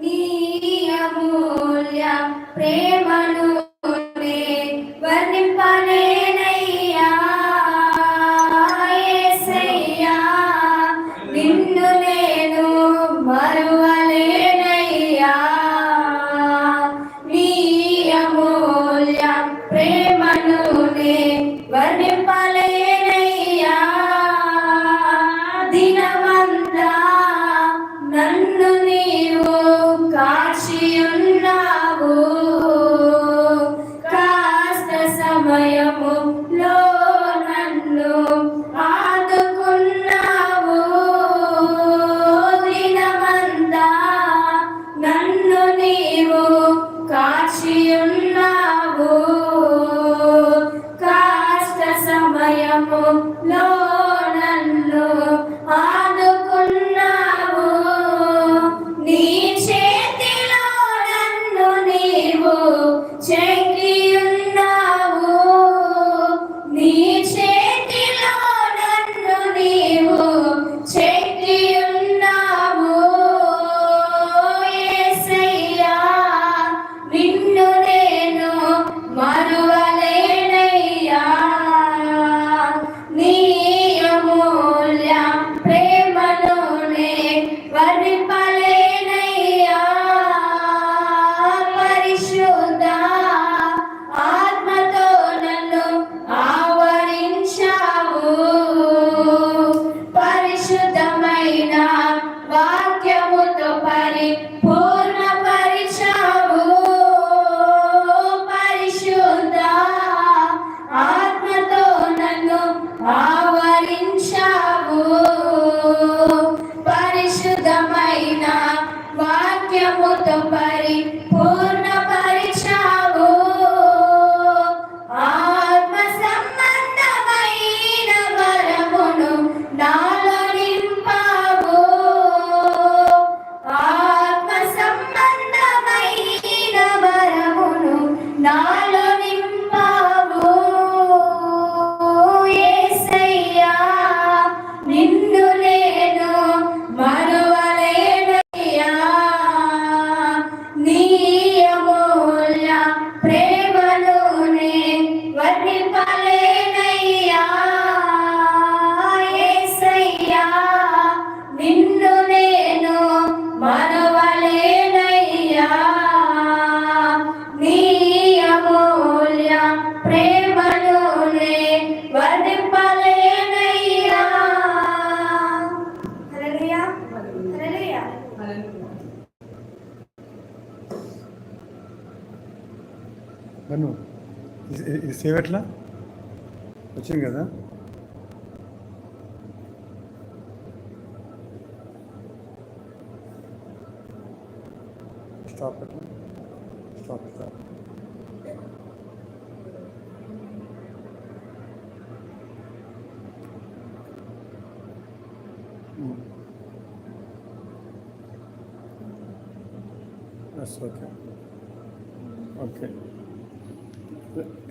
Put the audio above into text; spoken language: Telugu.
నీ అమూల్య ప్రేమను నే వర్ణింపలేనయ్యా. నిన్ను నేను మరువలేనయ్యా. నీ అమూల్య ప్రేమను కాచియున్నావు కాస్త సమయములో నన్ను ఆదుకున్నావు నీ చేతిలో నన్ను నీవు చెక్కియున్నావు ప్రేమలోనే వర్ణింపలేనయ్యా హల్లెలూయా హల్లెలూయా. బను ఇది సేవ్ ఎట్లా? వచ్చింది కదా. Stop stop stop That's okay. Okay.